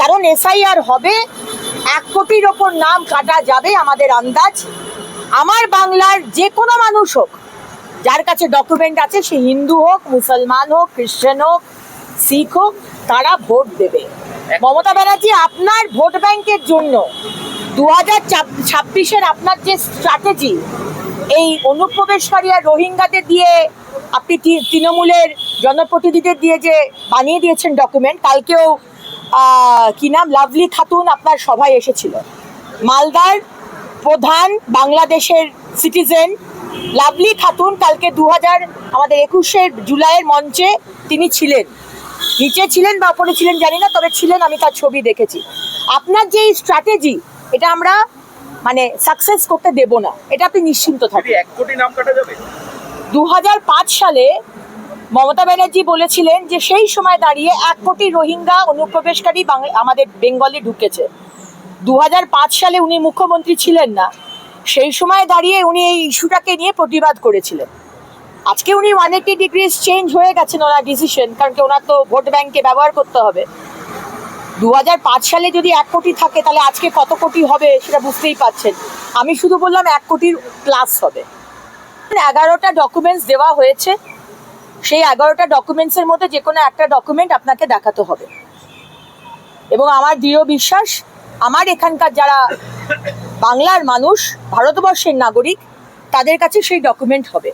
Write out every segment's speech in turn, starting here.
কারণ এসআইআর হবে, এক কোটির ওপর নাম কাটা যাবে আমাদের আন্দাজ। আমার বাংলার যে কোনো মানুষ হোক, যার কাছে ডকুমেন্ট আছে, সে হিন্দু হোক, মুসলমান হোক, খ্রিস্টান হোক, শিখ হোক, তারা ভোট দেবে। মমতা ব্যানার্জি আপনার ভোট ব্যাংকের জন্য দু হাজার ছাব্বিশের আপনার যে স্ট্র্যাটেজি এই অনুপ্রবেশকারী আর রোহিঙ্গাদের দিয়ে, আপনি তৃণমূলের জনপ্রতিনিধিদের দিয়ে যে বানিয়ে দিয়েছেন ডকুমেন্ট কালকেও কি নাম? লাভলি খাতুন আপনার সভায় এসেছিল। মালদার প্রধান বাংলাদেশের সিটিজেন লাভলি খাতুন কালকে দু হাজার আমাদের একুশে জুলাইয়ের মঞ্চে তিনি ছিলেন। নিচে ছিলেন বা ওপরে ছিলেন জানি না তবে ছিলেন আমি তার ছবি দেখেছি। আপনার যে স্ট্র্যাটেজি এটা আমরা মানে সাকসেস করতে দেব না। এটা আপনি নিশ্চিন্ত যদি থাকুন। এক কোটি নাম কাটা যাবে? দু হাজার পাঁচ সালে মমতা ব্যানার্জি বলেছিলেন যে সেই সময় দাঁড়িয়ে এক কোটি রোহিঙ্গা অনুপ্রবেশকারী আমাদের বেঙ্গলে ঢুকেছে। দু হাজার পাঁচ সালে উনি মুখ্যমন্ত্রী ছিলেন না। সেই সময় দাঁড়িয়ে উনি এই ইস্যুটাকে নিয়ে প্রতিবাদ করেছিলেন। আজকে উনি ওয়ান এইটি ডিগ্রিজ চেঞ্জ হয়ে গেছেন ওনার ডিসিশন, কারণ কি ওনার তো ভোট ব্যাংকে ব্যবহার করতে হবে। দু হাজার পাঁচ সালে যদি এক কোটি থাকে, তাহলে আজকে কত কোটি হবে সেটা বুঝতেই পাচ্ছেন আমি শুধু বললাম এক কোটির প্লাস হবে। এগারোটা ডকুমেন্টস দেওয়া হয়েছে। সেই এগারোটা ডকুমেন্টসের মধ্যে যে কোনো একটা ডকুমেন্ট আপনাকে দেখাতে হবে। এবং আমার দৃঢ় বিশ্বাস, আমার এখানকার যারা বাংলার মানুষ, ভারতবর্ষের নাগরিক, তাদের কাছে সেই ডকুমেন্ট হবে।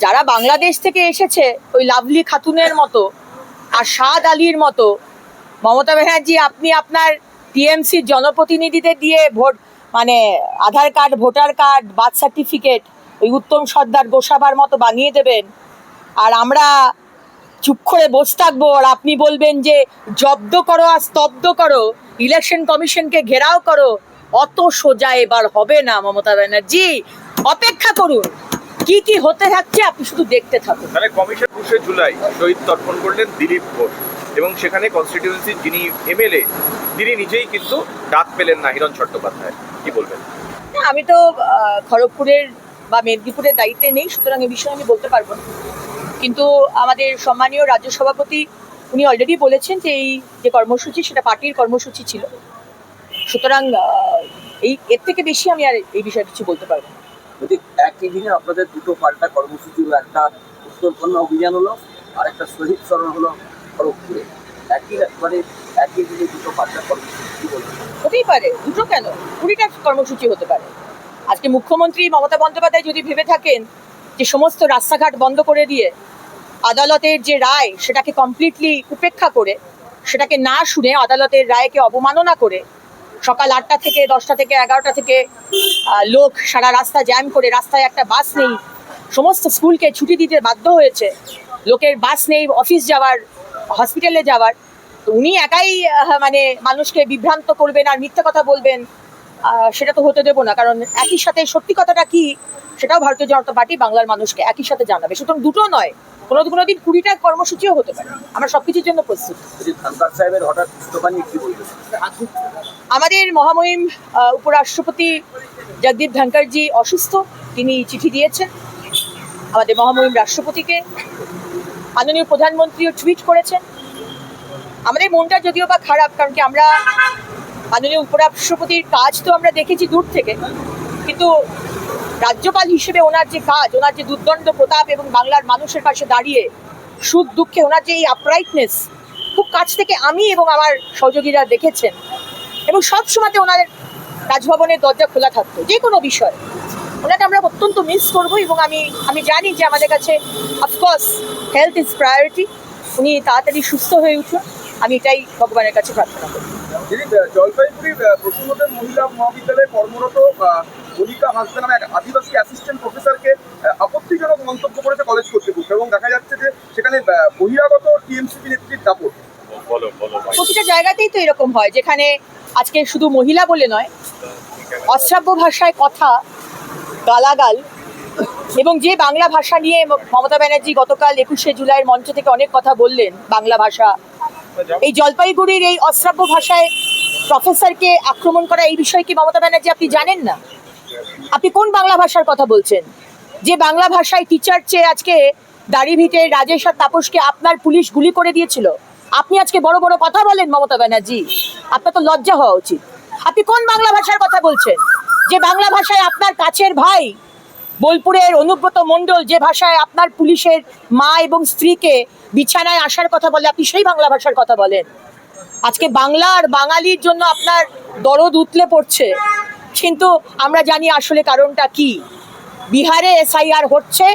যারা বাংলাদেশ থেকে এসেছে, ওই লাভলি খাতুনের মতো আর সাদ আলীর মতো, মমতা ব্যানার্জি, আপনি আপনার টিএমসির জনপ্রতিনিধিদের দিয়ে ভোট মানে Aadhaar card, voter card, birth certificate, ওই উত্তম সর্দার গোসাবার মতো বানিয়ে দেবেন আর আমরা চুপ করে বসে থাকব আর আপনি বলবেন যে জব্দ করো আর স্তব্ধ করো ইলেকশন কমিশনকে ঘেরাও করো অত সোজা এবার হবে না মমতা ব্যানার্জি। অপেক্ষা করুন কি কি হতে থাকছে আপনি শুধু দেখতে থাকুন। মানে কমিশন একুশে জুলাই শহীদ তর্পণ করলেন দিলীপ ঘোষ এবং সেখানে কনস্টিটিউয়েন্সির যিনি এমএলএ তিনি নিজেই কিন্তু ডাক পেলেন না হিরণ চট্টোপাধ্যায়। কি বলবেন? আমি তো খড়গপুরের বা মেদিনীপুরের দায়িত্বে নেই সুতরাং এ বিষয়ে আমি বলতে পারব না। কিন্তু আমাদের সম্মানীয় রাজ্য সভাপতি উনি অলরেডি বলেছেন যে এই যে কর্মসূচি সেটা পার্টির কর্মসূচি ছিল। সুতরাং এই এর থেকে বেশি আমি আর এই বিষয়ে কিছু বলতে পারব না। যদি একই দিনে আপনাদের দুটো পাল্টা কর্মসূচি হলো একটা উত্তরকন্যা অভিযান হলো আর একটা শহীদ স্মরণ হলো খড়গপুরে। একই মানে একই দিনে দুটো পাল্টা কর্মসূচি হতেই পারে দুটো কেন? কুড়িটা কর্মসূচি হতে পারে। আজকে মুখ্যমন্ত্রী মমতা বন্দ্যোপাধ্যায় যদি ভেবে থাকেন যে সমস্ত রাস্তাঘাট বন্ধ করে দিয়ে আদালতের যে রায় সেটাকে কমপ্লিটলি উপেক্ষা করে, সেটাকে না শুনে আদালতের রায়কে অবমাননা করে সকাল আটটা থেকে দশটা থেকে এগারোটা থেকে লোক সারা রাস্তা জ্যাম করে, রাস্তায় একটা বাস নেই, সমস্ত স্কুলকে ছুটি দিতে বাধ্য হয়েছে, লোকের বাস নেই অফিস যাওয়ার হসপিটালে যাওয়ার, তো উনি একাই মানে মানুষকে বিভ্রান্ত করবেন আর মিথ্যে কথা বলবেন সেটা তো হতে দেবো না, কারণ একই সাথে সত্যি কথাটা কি সেটাও ভারতীয় জনতা পার্টি বাংলার মানুষকে একই সাথে জানাবে, সুতরাং দুটো নয় কোনো কোনো দিন কুড়িটা কর্মসূচিও হতে পারে। আমরা সবকিছুর জন্য প্রস্তুত। সাহেবের হঠাৎ আমাদের মহামহিম উপরাষ্ট্রপতি জগদীপ ধনকরজি অসুস্থ তিনি চিঠি দিয়েছেন। আমাদের মহামহিম রাষ্ট্রপতিকে মাননীয় প্রধানমন্ত্রীও টুইট করেছেন। আমাদের মনটা যদিও বা খারাপ কারণ কি আমরা মাননীয় উপরাষ্ট্রপতির কাজ তো আমরা দেখেছি দূর থেকে কিন্তু রাজ্যপাল হিসেবে ওনার যে কাজ, ওনার যে দুর্দণ্ড প্রতাপ এবং বাংলার মানুষের পাশে দাঁড়িয়ে সুখ, দুঃখে, ওনার যে এই আপরাইটনেস খুব কাছ থেকে আমি এবং আমার সহযোগীরা দেখেছেন। এবং সব সময়তে ওনার রাজভবনের দরজা খোলা থাকতো, যে কোনো বিষয়। ওনাকে আমরা অত্যন্ত মিস করব এবং আমি আমি জানি যে আমাদের কাছে অফকোর্স হেলথ ইজ প্রায়োরিটি উনি তাড়াতাড়ি সুস্থ হয়ে উঠুন। আমি এটাই ভগবানের কাছে প্রার্থনা করি। জলপাইগুড়ি প্রসঙ্গতে মহিলা মহাবিদ্যালয়ে কর্মরত মনিকা হাসদা নামে এক আদিবাসী অ্যাসিস্ট্যান্ট প্রফেসরকে আপত্তিজনক মন্তব্য করেছে কলেজ কর্তৃপক্ষ এবং দেখা যাচ্ছে যে সেখানে বহিরাগত টিএমসিপি নেত্রীর দাপট। বলো বলো ভাই। প্রতিটা জায়গাতেই তো এরকম হয় যেখানে আজকে শুধু মহিলা বলে নয় অশ্রাব্য ভাষায় কথা গালাগাল এবং যে বাংলা ভাষা নিয়ে মমতা ব্যানার্জি গতকাল একুশে জুলাইয়ের মঞ্চ থেকে অনেক কথা বললেন বাংলা ভাষা। এই জলপাইগুড়ির এই অশ্রাব্য ভাষায় প্রফেসরকে আক্রমণ করা এই বিষয়ে কি মমতা ব্যানার্জি আপনি জানেন না? আপনি কোন বাংলা ভাষার কথা বলছেন? যে বাংলা ভাষায় টিচার চেয়ে আজকে দাড়ি ভিটে রাজেশ আর তাপসকে আপনার পুলিশ গুলি করে দিয়েছিল? আপনি আজকে বড় বড় কথা বলেন মমতা ব্যানার্জি। আপনার তো লজ্জা হওয়া উচিত। আপনি কোন বাংলা ভাষার কথা বলছেন? যে বাংলা ভাষায় আপনার কাছের ভাই বোলপুরের অনুব্রত মণ্ডল যে ভাষায় আপনার পুলিশের মা এবং স্ত্রীকে বিছানায় আসার কথা বলে, আপনি সেই বাংলা ভাষার কথা বলেন। আজকে বাংলা আর বাঙালির জন্য আপনার দরদ উতলে পড়ছে। কিন্তু আমরা জানি আসলে কারণটা কি। বিহারে এসআইআর হচ্ছে,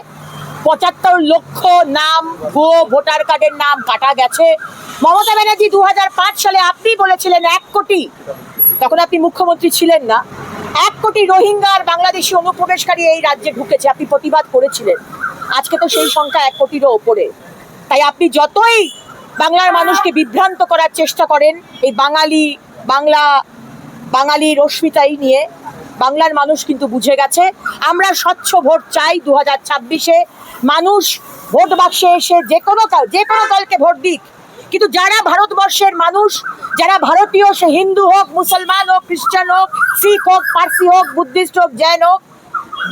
পঁচাত্তর লক্ষ নাম ভুয়ো ভোটার কার্ডের নাম কাটা গেছে। মমতা ব্যানার্জি দু হাজার পাঁচ সালে আপনি বলেছিলেন এক কোটি, তখন আপনি মুখ্যমন্ত্রী ছিলেন না, এক কোটি রোহিঙ্গার বাংলাদেশি অনুপ্রবেশকারী এই রাজ্যে ঢুকেছে, আপনি প্রতিবাদ করেছিলেন। আজকে তো সেই সংখ্যা এক কোটিরও ওপরে। তাই আপনি যতই বাংলার মানুষকে বিভ্রান্ত করার চেষ্টা করেন, এই বাঙালি, বাংলা বাঙালি রশ্মিতাই নিয়ে বাংলার মানুষ কিন্তু বুঝে গেছে। আমরা স্বচ্ছ ভোট চাই দু হাজার ছাব্বিশে। মানুষ ভোট বাক্সে এসে যে কোনো কাল, যে কোনো দলকে ভোট দিক। কিন্তু যারা ভারতবর্ষের মানুষ, যারা ভারতীয়, সে হিন্দু হোক, মুসলমান হোক, খ্রিস্টান হোক, শিখ হোক, পার্সি হোক, বুদ্ধিস্ট হোক, জৈন হোক,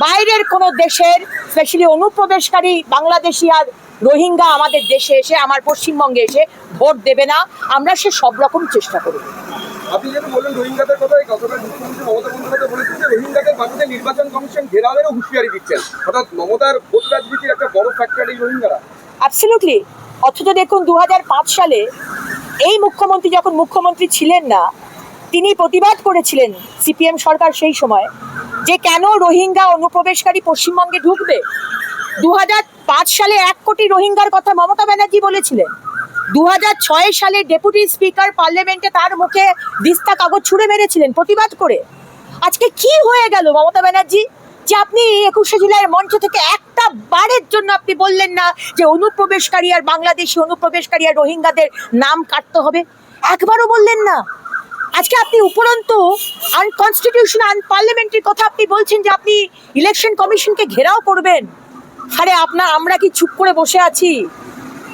বাইরের কোনো দেশের, স্পেশালি অনুপ্রবেশকারী বাংলাদেশি আর রোহিঙ্গা আমাদের দেশে এসে, আমার পশ্চিমবঙ্গে এসে ভোট দেবে না। আমরা সে সব রকম চেষ্টা করব আপনি যেহেতু বললেন রোহিঙ্গাদের কথা গতকাল মুখ্যমন্ত্রী মমতা বন্দ্যোপাধ্যায় বলেছেন যে রোহিঙ্গাদের বাড়িতে নির্বাচন কমিশন ঘেরাওয়েরও হুঁশিয়ারি দিচ্ছেন। অর্থাৎ মমতার ভোট রাজনীতির একটা বড় ফ্যাক্টর এই রোহিঙ্গারা। অ্যাবসলিউটলি অথচ দেখুন দু হাজার পাঁচ সালে এই মুখ্যমন্ত্রী যখন মুখ্যমন্ত্রী ছিলেন না, তিনি প্রতিবাদ করেছিলেন সিপিএম সরকার সেই সময় যে কেন রোহিঙ্গা অনুপ্রবেশকারী পশ্চিমবঙ্গে ঢুকবে? দু হাজার পাঁচ সালে এক কোটি রোহিঙ্গার কথা মমতা ব্যানার্জি বলেছিলেন। দু হাজার ছয় সালে ডেপুটি স্পিকার পার্লামেন্টে তার মুখে দিস্তা কাগজ ছুঁড়ে মেরেছিলেন, প্রতিবাদ করে। আজকে কি হয়ে গেল মমতা ব্যানার্জি? যে আপনি একুশে জুলাইয়ের মঞ্চ থেকে একটা বারের জন্য আপনি বললেন না যে অনুপ্রবেশকারী আর বাংলাদেশি অনুপ্রবেশকারী আর রোহিঙ্গাদের নাম কাটতে হবে? একবারও বললেন না। আজকে আপনি উপরন্তু আনকনস্টিটিউশন আনপার্লামেন্টারি কথা আপনি বলছেন যে আপনি ইলেকশন কমিশনকে ঘেরাও করবেন। আরে আপনার, আমরা কি চুপ করে বসে আছি?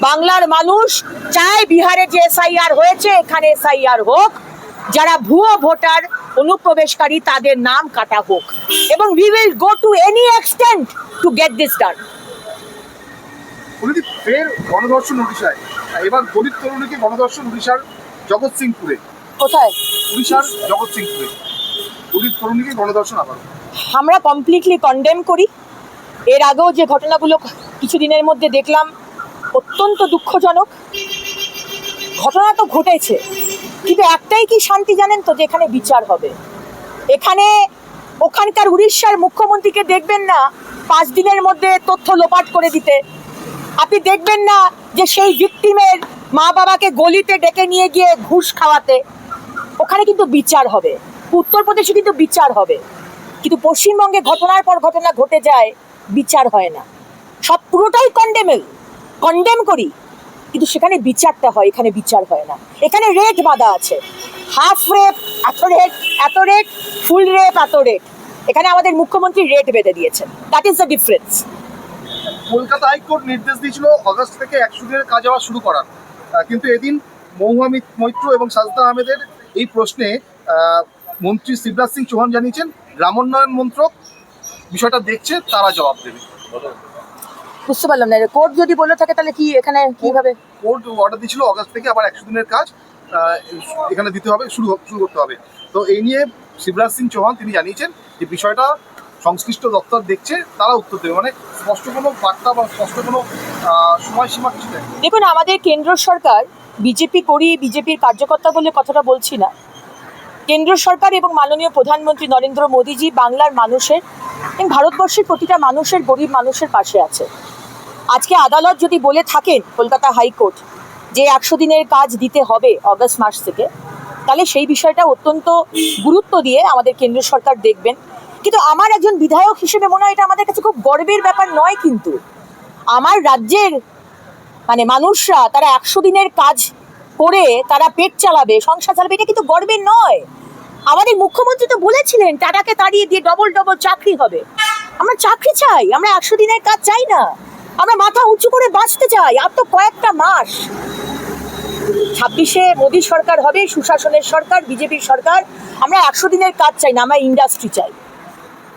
বাংলার মানুষ চায় বিহারে যে এসআইআর হয়েছে এখানে এসআইআর হোক। যারা ভুয়ো ভোটার অনুপ্রবেশকারী তাদের নাম কাটা হোক। এবং we will go to any extent to get this done উনি ফের গণধর্ষণ উড়িষ্যায়। এবার দলিত তরুণীকে গণধর্ষণ উড়িষ্যার জগৎসিংপুরে কোথায়? উড়িষ্যার জগৎসিংপুরে দলিত তরুণীকে গণধর্ষণ আবার আমরা কমপ্লিটলি কন্ডেম করি। এর আগেও যে ঘটনাগুলো কিছুদিনের মধ্যে দেখলাম অত্যন্ত দুঃখজনক। ঘটনা তো ঘটেছে। কিন্তু একটাই কি শান্তি জানেন তো, যে এখানে বিচার হবে? এখানে ওখানকার উড়িষ্যার মুখ্যমন্ত্রীকে দেখবেন না পাঁচ দিনের মধ্যে তথ্য লোপাট করে দিতে। আপনি দেখবেন না যে সেই ভিকটিমের মা বাবাকে গলিতে ডেকে নিয়ে গিয়ে ঘুষ খাওয়াতে। ওখানে কিন্তু বিচার হবে। উত্তরপ্রদেশে কিন্তু বিচার হবে। কিন্তু পশ্চিমবঙ্গে ঘটনার পর ঘটনা ঘটে যায়, বিচার হয় না। সব পুরোটাই কন্ডেমেল কন্ডেম করি। কিন্তু সেখানে বিচারটা হয়, এখানে বিচার হয় না। এখানে রেট বাঁধা আছে। হাফ রেপ এত রেট এত রেট ফুল রেপ এত রেট এখানে আমাদের মুখ্যমন্ত্রী রেট বেঁধে দিয়েছেন। That is the difference Kolkata high court নির্দেশ দিয়েছিল অগস্ট থেকে একশো দিনের কাজ হওয়া শুরু করার। কিন্তু এদিন মহুয়া মৈত্র এবং সাজদা আহমেদের এই প্রশ্নে মন্ত্রী শিবরাজ সিং চৌহান জানিয়েছেন গ্রামোন্নয়ন মন্ত্রক, বিষয়টা দেখছে, তারা জবাব দেবে। বুঝতে পারলাম না। কোর্ট যদি বলে থাকে তাহলে কি এখানে কীভাবে? কোর্ট অর্ডার দিয়েছিল আগস্ট থেকে আবার একশো দিনের কাজ এখানে দিতে হবে শুরু শুরু করতে হবে। তো এই নিয়ে শিবরাজ সিং চৌহান তিনি জানিয়েছেন যে বিষয়টা সংশ্লিষ্ট দপ্তর দেখছে তারা উত্তর দেবে। মানে স্পষ্ট কোনো বার্তা বা স্পষ্ট কোনো সময়সীমা কিছু নেই। দেখুন আমাদের কেন্দ্র সরকার বিজেপি করি বিজেপির কার্যকর্তা বলে কথাটা বলছি না। কেন্দ্র সরকার এবং মাননীয় প্রধানমন্ত্রী নরেন্দ্র মোদীজি বাংলার মানুষের এবং ভারতবর্ষের প্রতিটা মানুষের গরিব মানুষের পাশে আছে। আজকে আদালত যদি বলে থাকেন কলকাতা হাইকোর্ট যে একশো দিনের কাজ দিতে হবে অগস্ট মাস থেকে, তাহলে সেই বিষয়টা অত্যন্ত গুরুত্ব দিয়ে আমাদের কেন্দ্র সরকার দেখবেন। কিন্তু আমার একজন বিধায়ক হিসেবে মনে হয় এটা আমাদের কাছে খুব গর্বের ব্যাপার নয় কিন্তু। আমার রাজ্যের মানে মানুষরা তারা একশো দিনের কাজ করে তারা পেট চালাবে, সংসার চালাবে, এটা কিন্তু গর্বের নয়। আমাদের মুখ্যমন্ত্রী তো বলেছিলেন টাটাকে তাড়িয়ে দিয়ে ডবল ডবল চাকরি হবে। আমরা চাকরি চাই, আমরা একশো দিনের কাজ চাই না। আমরা মাথা উঁচু করে বাঁচতে চাই আর তো কয়েকটা মাস। ছাব্বিশে মোদী সরকার হবে সুশাসনের সরকার বিজেপির সরকার। আমরা একশো দিনের কাজ চাই না আমরা ইন্ডাস্ট্রি চাই।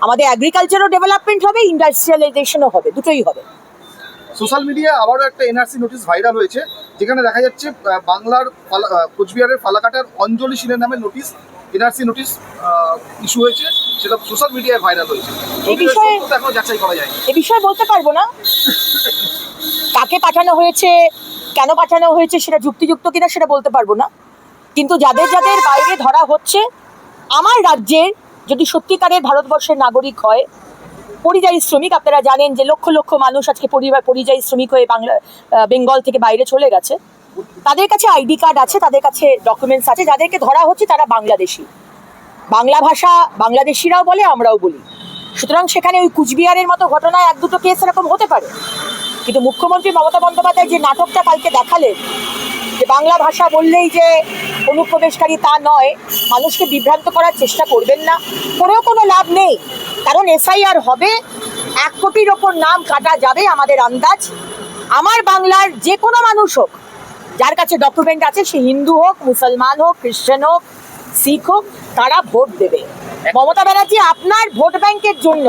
আমাদের অ্যাগ্রিকালচারও ডেভেলপমেন্ট হবে ইন্ডাস্ট্রিয়ালাইজেশনও হবে দুটোই হবে। সোশ্যাল মিডিয়ায় আবারও একটা এনআরসি নোটিশ ভাইরাল হয়েছে যেখানে দেখা যাচ্ছে বাংলার কোচবিহারের ফালাকাটার অঞ্জলি সিনের নামে নোটিশ এনআরসি নোটিশ ইস্যু হয়েছে সেটা সোশ্যাল মিডিয়ায় ভাইরাল হয়েছে। এই বিষয়ে- এখনও যাচাই করা যায়নি। এ বিষয়ে বলতে পারব না। কাকে পাঠানো হয়েছে, কেন পাঠানো হয়েছে, সেটা যুক্তিযুক্ত কিনা সেটা বলতে পারব না। কিন্তু যাদের যাদের বাইরে ধরা হচ্ছে, আমার রাজ্যের যদি সত্যিকারের ভারতবর্ষের নাগরিক হয়, পরিযায়ী শ্রমিক, আপনারা জানেন যে লক্ষ লক্ষ মানুষ আজকে পরিবার, পরিযায়ী শ্রমিক হয়ে বাংলা বেঙ্গল থেকে বাইরে চলে গেছে। তাদের কাছে আইডি কার্ড আছে, তাদের কাছে ডকুমেন্টস আছে, যাদেরকে ধরা হচ্ছে তারা বাংলাদেশি। বাংলা ভাষা বাংলাদেশিরাও বলে, আমরাও বলি। সুতরাং সেখানে ওই কুচবিহারের মতো ঘটনায় এক দুটো কেস এরকম হতে পারে। কিন্তু মুখ্যমন্ত্রী মমতা বন্দ্যোপাধ্যায় যে নাটকটা কালকে দেখালেন, যে বাংলা ভাষা বললেই যে অনুপ্রবেশকারী তা নয়, মানুষকে বিভ্রান্ত করার চেষ্টা করবেন না, করেও কোনো লাভ নেই। কারণ এসআইআর হবে, এক কোটির ওপর নাম কাটা যাবে আমাদের আন্দাজ। আমার বাংলার যে কোনো মানুষ হোক, যার কাছে ডকুমেন্ট আছে, সে হিন্দু হোক, মুসলমান হোক খ্রিশ্চান হোক, শিখ হোক, তারা ভোট দেবে। মমতা ব্যানার্জি আপনার ভোট ব্যাংকের জন্য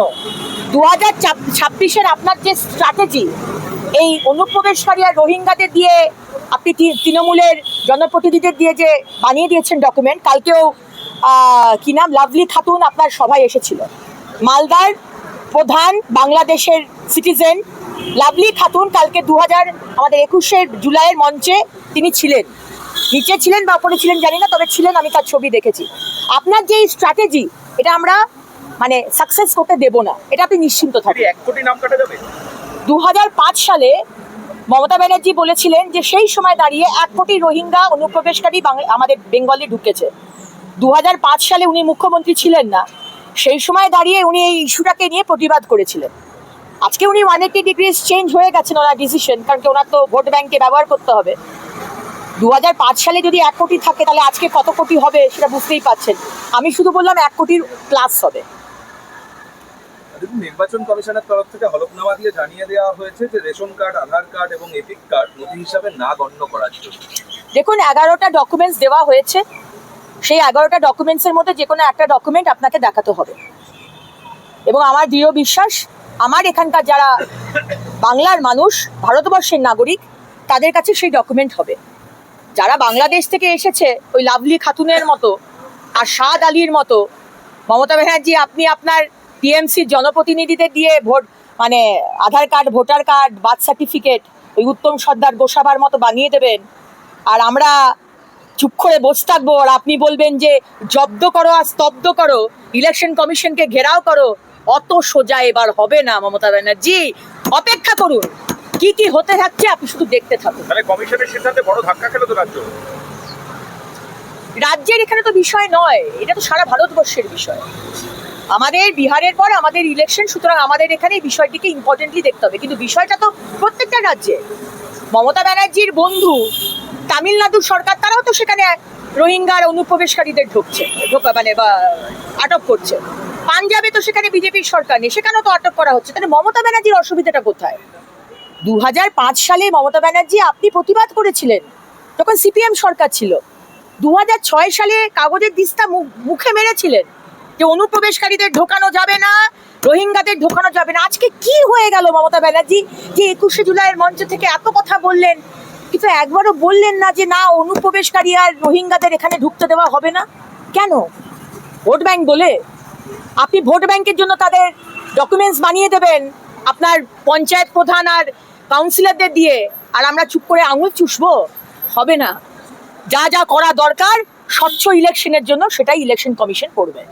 দু হাজার ছাব্বিশের আপনার যে স্ট্র্যাটেজি এই অনুপ্রবেশকারী আর রোহিঙ্গাদের দিয়ে আপনি তৃণমূলের জনপ্রতিনিধিদের দিয়ে যে বানিয়ে দিয়েছেন ডকুমেন্ট কালকেও কি নাম, লাভলি খাতুন আপনার সভায় এসেছিল। মালদার প্রধান বাংলাদেশের সিটিজেন লাভলি খাতুন কালকে দু হাজার আমাদের একুশের জুলাইয়ের মঞ্চে তিনি ছিলেন। নিচে ছিলেন বা উপরে ছিলেন জানি না, তবে ছিলেন, আমি তার ছবি দেখেছি। আপনার যে স্ট্র্যাটেজি এটা আমরা মানে সাকসেস করতে দেব না। এটা আপনি নিশ্চিন্ত থাকেন। এক কোটি নাম কাটা যাবে দু হাজার পাঁচ সালে মমতা ব্যানার্জি বলেছিলেন যে সেই সময় দাঁড়িয়ে এক কোটি রোহিঙ্গা অনুপ্রবেশকারী আমাদের বেঙ্গলে ঢুকেছে। দু হাজার পাঁচ সালে উনি মুখ্যমন্ত্রী ছিলেন না। সেই সময় দাঁড়িয়ে উনি এই ইস্যুটাকে নিয়ে প্রতিবাদ করেছিলেন। আজকে উনি ওয়ান এইটি ডিগ্রিজ চেঞ্জ হয়ে গেছেন ওনার ডিসিশন কারণ কি ওনার তো ভোট ব্যাংকে ব্যবহার করতে হবে। দু হাজার পাঁচ সালে যদি এক কোটি থাকে তাহলে আজকে কত কোটি হবে সেটা বুঝতেই পাচ্ছেন আমি শুধু বললাম এক কোটির প্লাস হবে। নির্বাচন কমিশনের তরফ থেকে হলফনামা দিয়ে জানিয়ে দেওয়া হয়েছে যে রেশন কার্ড আধার কার্ড এবং এপিক কার্ড নথি হিসাবে না গণ্য করার জন্য। দেখুন এগারোটা ডকুমেন্টস দেওয়া হয়েছে। সেই এগারোটা ডকুমেন্টসের মধ্যে যে কোনো একটা ডকুমেন্ট আপনাকে দেখাতে হবে। এবং আমার দৃঢ় বিশ্বাস আমার এখানকার যারা বাংলার মানুষ ভারতবর্ষের নাগরিক তাদের কাছে সেই ডকুমেন্ট হবে। যারা বাংলাদেশ থেকে এসেছে, ওই লাভলি খাতুনের মতো আর সাদ আলীর মতো, মমতা ব্যানার্জি, আপনি আপনার টিএমসির জনপ্রতিনিধিদের দিয়ে ভোট মানে Aadhaar card, voter card, birth certificate, ওই উত্তম সর্দার গোসাবার মতো বানিয়ে দেবেন। আর আমরা চুপ করে বসে থাকব, আর আপনি বলবেন যে জব্দ করো আর স্তব্ধ করো, ইলেকশন কমিশনকে ঘেরাও করো, অত সোজা এবার হবে না মমতা ব্যানার্জি। অপেক্ষা করুন। কি কি হতে থাকছে আপনি শুধু দেখতে থাকুন। তাহলে কমিশনের সিদ্ধান্তে বড় ধাক্কা খেলো তো রাজ্য। রাজ্যের এখানে তো বিষয় নয় এটা তো সারা ভারতবর্ষের বিষয়। আমাদের বিহারের পর আমাদের ইলেকশন সুতরাং আমাদের এখানে এই বিষয়টিকে ইম্পর্টেন্টলি দেখতে হবে। কিন্তু বিষয়টা তো প্রত্যেকটা রাজ্যে মমতা ব্যানার্জির বন্ধু তামিলনাড়ুর সরকার তারাও তো সেখানে রোহিঙ্গার অনুপ্রবেশকারীদের ঢুকছে ঢোকা মানে বা আটক করছে। পাঞ্জাবে তো সেখানে বিজেপির সরকার নেই সেখানেও তো আটক করা হচ্ছে। তাহলে মমতা ব্যানার্জির অসুবিধাটা কোথায়? দু হাজার পাঁচ সালে মমতা ব্যানার্জি আপনি প্রতিবাদ করেছিলেন। তখন সিপিএম সরকার ছিল। দু সালে কাগজের দিস্তা মুখে মেরেছিলেন যে অনুপ্রবেশকারীদের ঢোকানো যাবে না, রোহিঙ্গাদের ঢোকানো যাবে না। আজকে কি হয়ে গেল মমতা ব্যানার্জি যে একুশে জুলাইয়ের মঞ্চ থেকে এত কথা বললেন? কিন্তু একবারও বললেন না যে না, অনুপ্রবেশকারী আর রোহিঙ্গাদের এখানে ঢুকতে দেওয়া হবে না। কেন? ভোট ব্যাংক বলে। আপনি ভোট ব্যাংকের জন্য তাদের ডকুমেন্টস বানিয়ে দেবেন। আপনার পঞ্চায়েত প্রধান আর কাউন্সিলরদের দিয়ে আর আমরা চুপ করে আঙুল চুষবো? হবে না। যা যা করা দরকার, স্বচ্ছ ইলেকশনের জন্য সেটাই ইলেকশন কমিশন করবে।